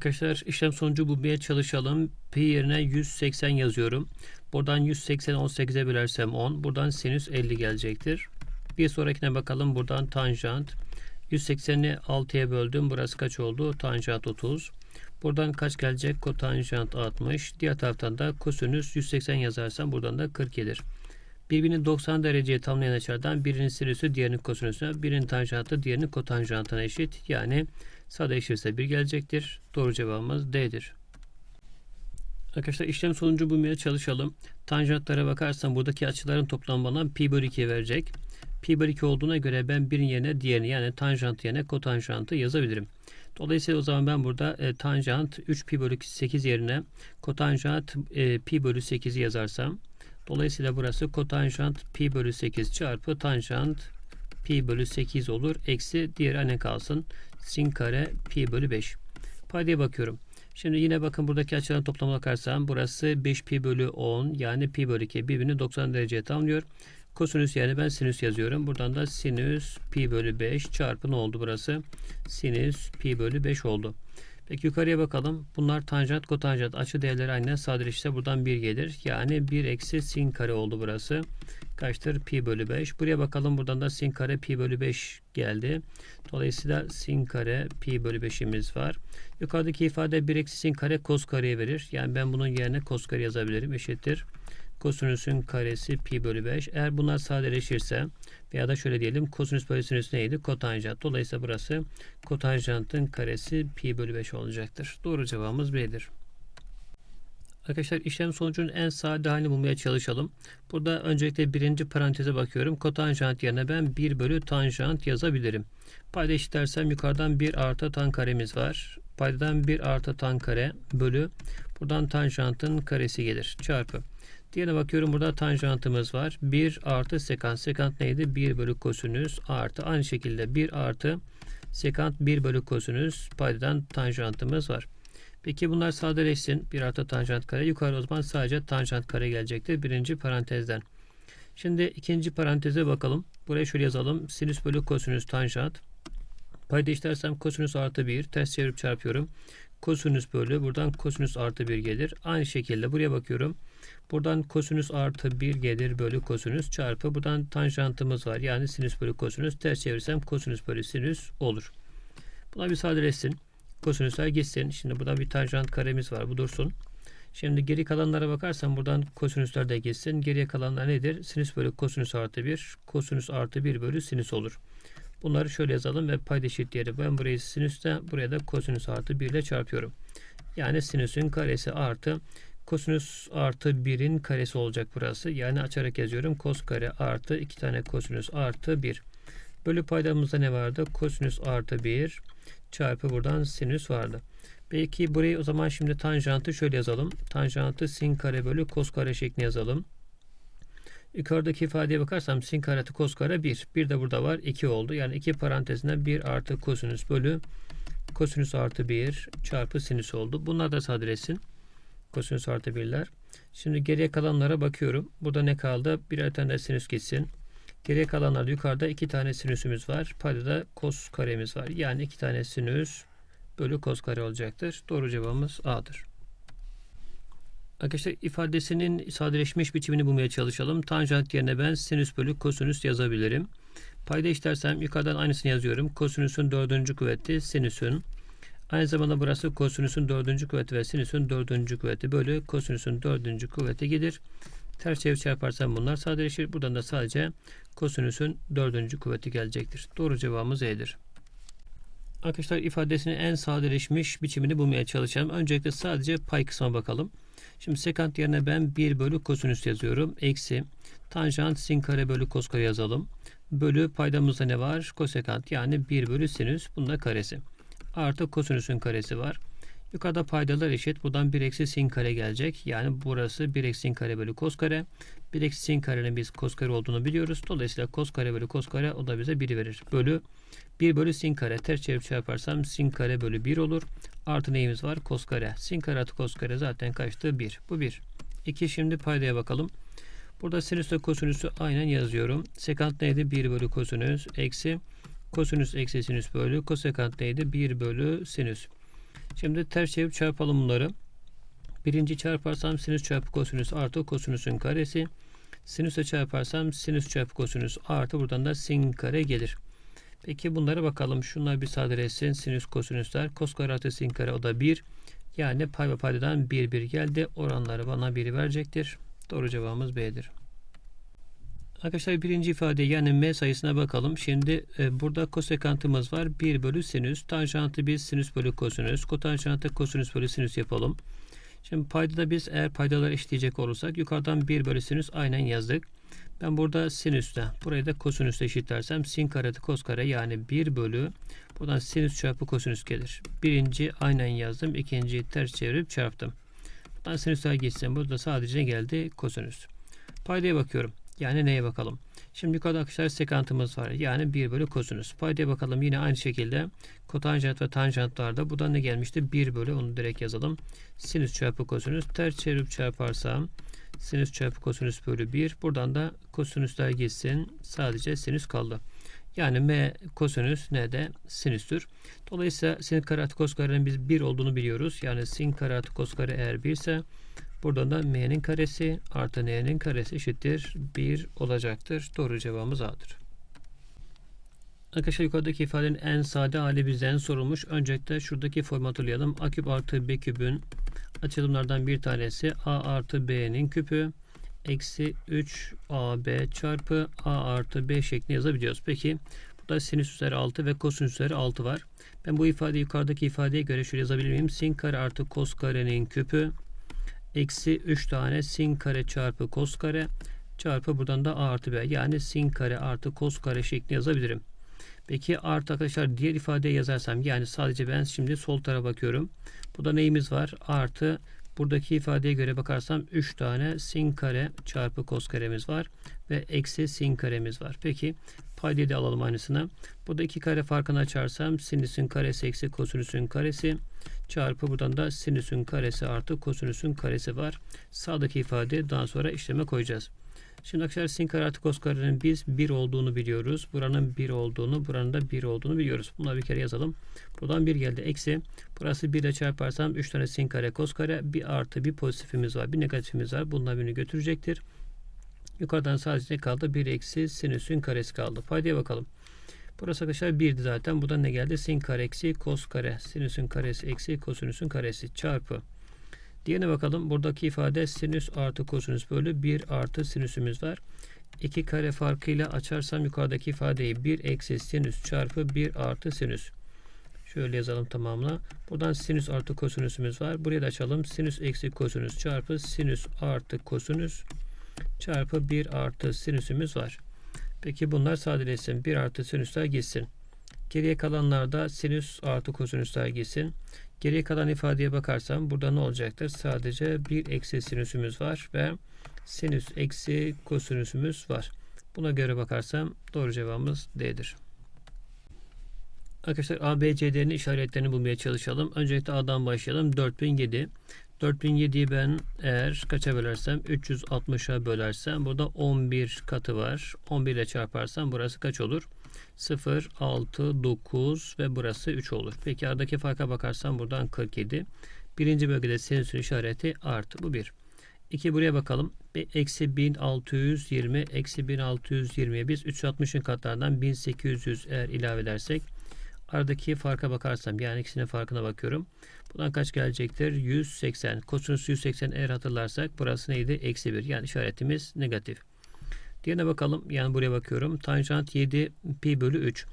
Arkadaşlar işlem sonucu bulmaya çalışalım. Pi yerine 180 yazıyorum. Buradan 180 18'e bölersem 10. Buradan sinüs 50 gelecektir. Bir sonrakine bakalım. Buradan tanjant. 180'i 6'ya böldüm. Burası kaç oldu? Tanjant 30. Buradan kaç gelecek? Kotanjant 60. Diğer taraftan da kosinüs 180 yazarsam buradan da 40 gelir. Birbirini 90 dereceye tamamlayan açılardan birinin sinüsü diğerinin kosinüsüne, birinin tanjantı diğerinin kotanjantına eşit. Yani sadeleşirse 1 gelecektir. Doğru cevabımız D'dir. Arkadaşlar işlem sonucu bulmaya çalışalım. Tanjantlara bakarsan buradaki açıların toplamı bana pi bölü 2 verecek. Pi bölü 2 olduğuna göre ben birin yerine diğerini yani tanjant yerine kotanjantı yazabilirim. Dolayısıyla o zaman ben burada e, tanjant 3 pi bölü 8 yerine kotanjant e, pi bölü 8'i yazarsam dolayısıyla burası kotanjant pi bölü 8 çarpı tanjant pi bölü 8 olur. Eksi diğer anne kalsın. Sin kare pi bölü 5. Paydaya bakıyorum. Şimdi yine bakın buradaki açıların toplamına bakarsam burası 5 pi bölü 10 yani pi bölü 2 birbirini 90 dereceye tamamlıyor. Kosinüs yani ben sinüs yazıyorum. Buradan da sinüs pi bölü 5 çarpı ne oldu burası? Sinüs pi bölü 5 oldu. Peki yukarıya bakalım. Bunlar tanjant kotanjant açı değerleri aynı sadeleşirse buradan 1 gelir. Yani 1 eksi sin kare oldu burası. Kaçtır? Pi bölü 5. Buraya bakalım. Buradan da sin kare pi bölü 5 geldi. Dolayısıyla sin kare pi bölü 5'imiz var. Yukarıdaki ifade 1 eksi sin kare kos kareye verir. Yani ben bunun yerine kos kare yazabilirim. Eşittir. Kosinüsün karesi pi bölü 5. Eğer bunlar sadeleşirse veya da şöyle diyelim kosinüs bölü sinüs neydi? Kotanjant. Dolayısıyla burası kotanjantın karesi pi bölü 5 olacaktır. Doğru cevabımız B'dir. Arkadaşlar işlem sonucunun en sade halini bulmaya çalışalım. Burada öncelikle birinci paranteze bakıyorum. Kotanjant yerine ben 1 bölü tanjant yazabilirim. Payda eşitlersem yukarıdan 1 artı tan karemiz var. Paydadan 1 artı tan kare bölü buradan tanjantın karesi gelir. Çarpı. Diğerine bakıyorum burada tanjantımız var. 1 artı sekant. Sekant neydi? 1 bölü kosinüs artı aynı şekilde 1 artı sekant 1 bölü kosinüs paydadan tanjantımız var. Peki bunlar sadeleşsin. 1 artı tanjant kare. Yukarı o zaman sadece tanjant kare gelecektir. Birinci parantezden. Şimdi ikinci paranteze bakalım. Buraya şöyle yazalım. Sinüs bölü kosinüs tanjant. Payda işlersem kosinüs artı 1. Ters çevirip çarpıyorum. Kosinüs bölü. Buradan kosinüs artı 1 gelir. Aynı şekilde buraya bakıyorum. Buradan kosinüs artı 1 gelir bölü kosinüs çarpı. Buradan tanjantımız var. Yani sinüs bölü kosinüs. Ters çevirsem kosinüs bölü sinüs olur. Buna bir sadeleşsin. Kosinüsler gitsin. Şimdi burada bir tanjant karemiz var. Bu dursun. Şimdi geri kalanlara bakarsan buradan kosinüsler de gitsin. Geriye kalanlar nedir? Sinüs bölü kosinüs artı 1. Kosinüs artı 1 bölü sinüs olur. Bunları şöyle yazalım ve payda eşitleri. Ben burayı sinüste buraya da kosinüs artı 1 ile çarpıyorum. Yani sinüsün karesi artı kosinüs artı 1'in karesi olacak burası. Yani açarak yazıyorum. Kos kare artı 2 tane kosinüs artı 1. Bölü paydamızda ne vardı? Kosinüs artı 1 çarpı buradan sinüs vardı. Belki burayı o zaman şimdi tanjantı şöyle yazalım. Tanjantı sin kare bölü kos kare şeklinde yazalım. Yukarıdaki ifadeye bakarsam sin kare artı kos kare 1. Bir de burada var 2 oldu. Yani 2 parantezinde 1 artı kosinüs bölü kosinüs artı 1 çarpı sinüs oldu. Bunlar da sadeleşsin. Kosinüs artı 1'ler. Şimdi geriye kalanlara bakıyorum. Burada ne kaldı? Birer tane sinüs gitsin. Geriye kalanlarda yukarıda iki tane sinüsümüz var. Payda da kos karemiz var. Yani iki tane sinüs bölü kos kare olacaktır. Doğru cevabımız A'dır. Arkadaşlar ifadesinin sadeleşmiş biçimini bulmaya çalışalım. Tanjant yerine ben sinüs bölü kosinüs yazabilirim. Payda işlersem yukarıdan aynısını yazıyorum. Kosinüsün dördüncü kuvveti sinüsün. Aynı zamanda burası kosinüsün dördüncü kuvveti ve sinüsün dördüncü kuvveti bölü kosinüsün dördüncü kuvveti gelir. Ters çevir çarparsam bunlar sadeleşir. Buradan da sadece kosinüsün dördüncü kuvveti gelecektir. Doğru cevabımız E'dir. Arkadaşlar ifadesinin en sadeleşmiş biçimini bulmaya çalışalım. Öncelikle sadece pay kısmına bakalım. Şimdi sekant yerine ben 1 bölü kosinüs yazıyorum. Eksi tanjant sin kare bölü kos kare yazalım. Bölü paydamızda ne var? Kosekant yani 1 bölü sinüs. Bunun da karesi. Artı kosinüsün karesi var. Yukarıda paydalar eşit. Buradan 1 eksi sin kare gelecek. Yani burası 1 eksi sin kare bölü kos kare. 1 eksi sin karenin biz kos kare olduğunu biliyoruz. Dolayısıyla kos kare bölü kos kare o da bize 1'i verir. Bölü 1 bölü sin kare. Ters çevirip çarparsam sin kare bölü 1 olur. Artı neyimiz var? Kos kare. Sin kare artı kos kare zaten kaçtı? 1. Bu 1. 2 şimdi paydaya bakalım. Burada sinüsle kosinüsü aynen yazıyorum. Sekant neydi? 1 bölü kosinüs eksi kosinüs eksi sinüs bölü kosekant neydi? 1 bölü sinüs. Şimdi ters çevirip çarpalım bunları. Birinci çarparsam sinüs çarpı kosinüs artı kosinüsün karesi. Sinüse çarparsam sinüs çarpı kosinüs artı buradan da sin kare gelir. Peki bunlara bakalım. Şunlar bir sadeleşsin. Sinüs kosinüsler. Kos kare artı sin kare o da 1. Yani pay ve paydadan 1 1 geldi. Oranları bana 1'i verecektir. Doğru cevabımız B'dir. Arkadaşlar birinci ifade yani m sayısına bakalım. Şimdi e, burada kosekantımız var. 1 bölü sinüs. Tanjantı biz sinüs bölü kosinüs. Kotanjantı kosinüs bölü sinüs yapalım. Şimdi paydada biz eğer paydaları eşitleyecek olursak yukarıdan 1 bölü sinüs aynen yazdık. Ben burada sinüsle burayı da kosinüsle eşitlersem sin kare kos kare yani 1 bölü buradan sinüs çarpı kosinüs gelir. Birinci aynen yazdım. ikinciyi ters çevirip çarptım. Buradan sinüsler geçsin. Burada sadece geldi? Kosinüs. Paydaya bakıyorum. Yani neye bakalım? Şimdi yukarıda arkadaşlar sekantımız var. Yani 1 bölü kosinüs. Paydaya bakalım. Yine aynı şekilde kotanjant ve tanjantlarda buradan ne gelmişti? 1 bölü onu direkt yazalım. Sinüs çarpı kosinüs. Ters çevirip çarparsam sinüs çarpı kosinüs bölü 1. Buradan da kosinüsler gitsin. Sadece sinüs kaldı. Yani m kosinüs ne de sinüstür. Dolayısıyla sin kare artı kos karenin biz 1 olduğunu biliyoruz. Yani sin kare artı kos kare eğer 1 ise buradan da m'nin karesi artı n'nin karesi eşittir 1 olacaktır. Doğru cevabımız A'dır. Arkadaşlar yukarıdaki ifadenin en sade hali bizden sorulmuş. Öncelikle şuradaki formu hatırlayalım. A küp artı B küpün açılımlardan bir tanesi A artı B'nin küpü eksi 3 AB çarpı A artı B şeklinde yazabiliyoruz. Peki burada sinüs üzeri 6 ve kosinüs üzeri 6 var. Ben bu ifadeyi yukarıdaki ifadeye göre şöyle yazabilir miyim? Sin kare artı kos karenin küpü eksi 3 tane sin kare çarpı kos kare çarpı buradan da A artı B yani sin kare artı kos kare şeklinde yazabilirim. Peki artı arkadaşlar diğer ifadeye yazarsam yani sadece ben şimdi sol tarafa bakıyorum. Burada neyimiz var? Artı buradaki ifadeye göre bakarsam 3 tane sin kare çarpı kos karemiz var ve eksi sin karemiz var. Peki paydayı da alalım aynısını. Burada iki kare farkını açarsam sinüsün karesi eksi kosinüsün karesi çarpı buradan da sinüsün karesi artı kosinüsün karesi var. Sağdaki ifade daha sonra işleme koyacağız. Şimdi arkadaşlar sin kare artı kos karenin biz 1 olduğunu biliyoruz. Buranın 1 olduğunu, buranın da 1 olduğunu biliyoruz. Bunları bir kere yazalım. Buradan 1 geldi. Eksi. Burası 1 ile çarparsam 3 tane sin kare kos kare. Bir artı bir pozitifimiz var. Bir negatifimiz var. Bunlar birini götürecektir. Yukarıdan sadece kaldı? 1 eksi sinüsün karesi kaldı. Paydaya bakalım. Burası arkadaşlar 1'di zaten. Buradan ne geldi? Sin kare eksi kos kare. Sinüsün karesi eksi kosinüsün karesi çarpı. Diğerine bakalım. Buradaki ifade sinüs artı kosinüs bölü 1 artı sinüsümüz var. 2 kare farkıyla açarsam yukarıdaki ifadeyi 1 eksi sinüs çarpı 1 artı sinüs. Şöyle yazalım tamamla. Buradan sinüs artı kosinüsümüz var. Buraya da açalım. Sinüs eksi kosinüs çarpı sinüs artı kosinüs çarpı 1 artı sinüsümüz var. Peki bunlar sadeleşsin. 1 artı sinüsler gitsin. Geriye kalanlarda sinüs artı kosinüsler gitsin. Geriye kalan ifadeye bakarsam burada ne olacaktır? Sadece bir eksi sinüsümüz var ve sinüs eksi kosinüsümüz var. Buna göre bakarsam doğru cevabımız D'dir. Arkadaşlar A, B, C'lerin işaretlerini bulmaya çalışalım. Öncelikle A'dan başlayalım. 4007. 4007'yi ben eğer kaça bölersem 360'a bölersem burada 11 katı var. 11 ile çarparsam burası kaç olur? 0, 6, 9 ve burası 3 olur. Peki aradaki farka bakarsam buradan 47. Birinci bölgede sinüsün işareti artı. Bu 1. 2 buraya bakalım. Eksi 1620 eksi 1620'ye biz 360'ın katlarından 1800 eğer ilave edersek aradaki farka bakarsam yani ikisinin farkına bakıyorum. Buradan kaç gelecektir? 180. Kosinüs 180 eğer hatırlarsak burası neydi? Eksi 1. Yani işaretimiz negatif. Diğerine bakalım. Yani buraya bakıyorum. Tanjant 7 pi bölü 3.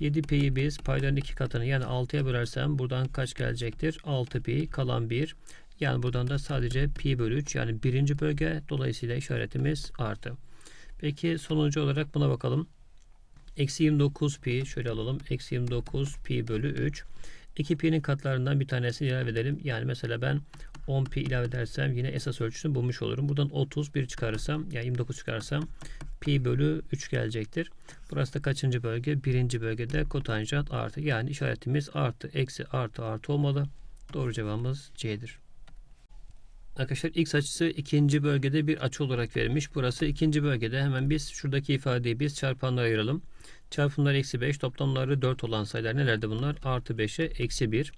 7 pi'yi biz payların iki katını yani 6'ya bölersem buradan kaç gelecektir? 6 pi kalan 1. Yani buradan da sadece pi bölü 3 yani birinci bölge. Dolayısıyla işaretimiz artı. Peki sonuncu olarak buna bakalım. Eksi 29 pi şöyle alalım. Eksi 29 pi bölü 3. 2 pi'nin katlarından bir tanesini ilave edelim. Yani mesela ben 10 pi ilave edersem yine esas ölçüsünü bulmuş olurum. Buradan 31 çıkarırsam yani 29 çıkarsam pi bölü 3 gelecektir. Burası da kaçıncı bölge? Birinci bölgede kotanjant artı. Yani işaretimiz artı, eksi, artı, artı olmalı. Doğru cevabımız C'dir. Arkadaşlar x açısı ikinci bölgede bir açı olarak verilmiş. Burası ikinci bölgede. Hemen biz şuradaki ifadeyi biz çarpanlara ayıralım. Çarpımlar eksi 5, toplamları 4 olan sayılar nelerdi bunlar? Artı 5'e eksi 1.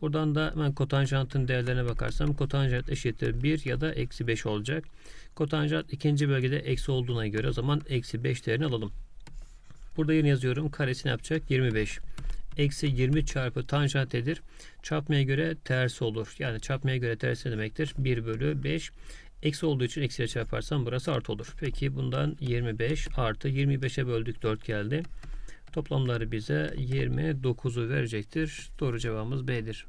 Buradan da hemen kotanjantın değerlerine bakarsam kotanjant eşittir 1 ya da eksi 5 olacak. Kotanjant ikinci bölgede eksi olduğuna göre o zaman eksi 5 değerini alalım. Burada yine yazıyorum. Karesi ne yapacak? 25. Eksi 20 çarpı tanjant nedir? Çarpmaya göre tersi olur. Yani çarpmaya göre tersi demektir? 1 bölü 5. Eksi olduğu için eksiyle çarparsam burası artı olur. Peki bundan 25 artı 25'e böldük 4 geldi. Toplamları bize 29'u verecektir. Doğru cevabımız B'dir.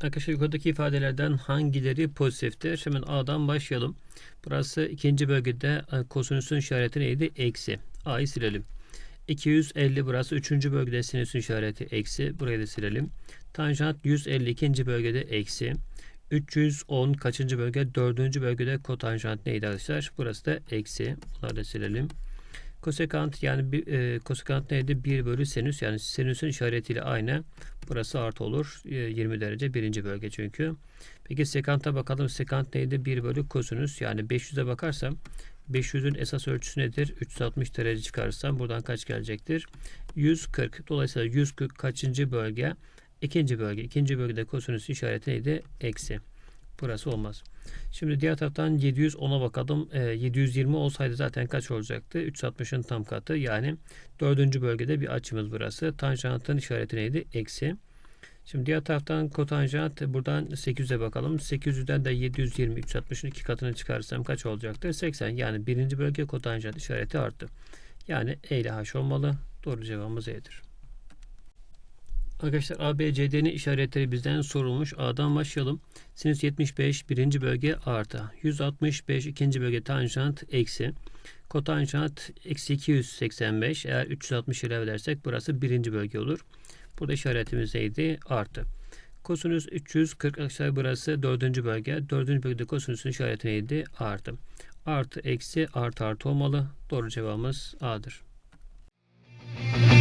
Arkadaşlar yukarıdaki ifadelerden hangileri pozitiftir? Hemen A'dan başlayalım. Burası ikinci bölgede e, kosinüsün işareti neydi? Eksi. A'yı silelim. 250 burası üçüncü bölgede sinüsün işareti eksi. Burayı da silelim. Tanjant 150 ikinci bölgede eksi. 310 kaçıncı bölge? Dördüncü bölgede kotanjant neydi arkadaşlar? Burası da eksi. Bunları da silelim. Kosekant yani bir, e, kosekant neydi? 1 bölü sinüs yani sinüsün işaretiyle aynı. Burası artı olur. E, 20 derece birinci bölge çünkü. Peki sekanta bakalım. Sekant neydi? 1 bölü kosinüs yani 500'e bakarsam 500'ün esas ölçüsü nedir? 360 derece çıkarırsam buradan kaç gelecektir? 140. Dolayısıyla 140 kaçıncı bölge? İkinci bölge. İkinci bölgede kosinüs işareti neydi? Eksi. Burası olmaz. Şimdi diğer taraftan 710'a bakalım. E, 720 olsaydı zaten kaç olacaktı? 360'ın tam katı. Yani dördüncü bölgede bir açımız burası. Tanjantın işareti neydi? Eksi. Şimdi diğer taraftan kotanjant buradan 800'e bakalım. 800'den de 720 360'ın iki katını çıkarırsam kaç olacaktır? 80. Yani birinci bölge kotanjant işareti arttı. Yani E ile H olmalı. Doğru cevabımız E'dir. Arkadaşlar A, B, C, D'nin işaretleri bizden sorulmuş. A'dan başlayalım. Sinüs 75 birinci bölge artı. 165 ikinci bölge tanjant eksi. Kotanjant eksi 285. Eğer 360 ile bölersek burası birinci bölge olur. Burada işaretimizdeydi. Artı. Kosinüs 340 arkadaşlar burası 4. bölge. 4. bölgede kosinüsün işareti neydi? Artı. Artı eksi artı artı olmalı. Doğru cevabımız A'dır. Müzik